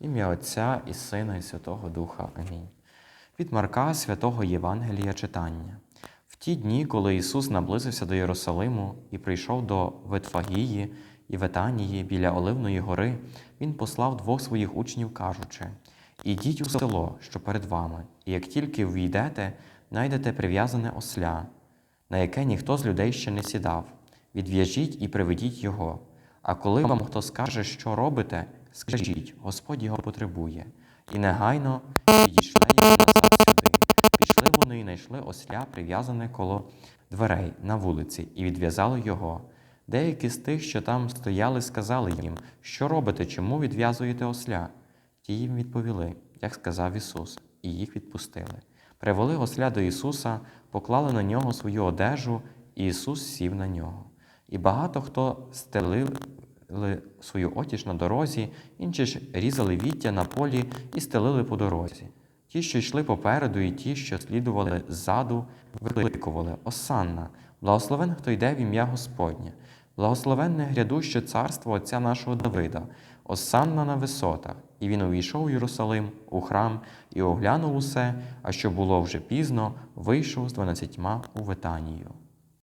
Ім'я Отця і Сина, і Святого Духа. Амінь. Від Марка святого Євангелія читання. В ті дні, коли Ісус наблизився до Єрусалиму і прийшов до Ветфагії і Ветанії біля Оливної гори, Він послав двох своїх учнів, кажучи: Ідіть у село, що перед вами, і як тільки війдете, найдете прив'язане осля, на яке ніхто з людей ще не сідав. Відв'яжіть і приведіть його. А коли вам хто скаже, що робите, скажіть, Господь його потребує. І негайно підійшли його назад сюди. Пішли вони і знайшли осля, прив'язане коло дверей на вулиці, і відв'язали його. Деякі з тих, що там стояли, сказали їм, що робите, чому відв'язуєте осля? Ті їм відповіли, як сказав Ісус, і їх відпустили. Привели осля до Ісуса, поклали на нього свою одежу, і Ісус сів на нього. І багато хто стелили свою отіж на дорозі, інші ж різали віття на полі і стелили по дорозі. Ті, що йшли попереду, і ті, що слідували ззаду, викликували Осанна, благословен, хто йде в ім'я Господнє, благословенне грядуще царство Отця нашого Давида, Осанна на висотах. І він увійшов у Єрусалим, у храм, і оглянув усе, а що було вже пізно, вийшов з дванадцятьма у Витанію.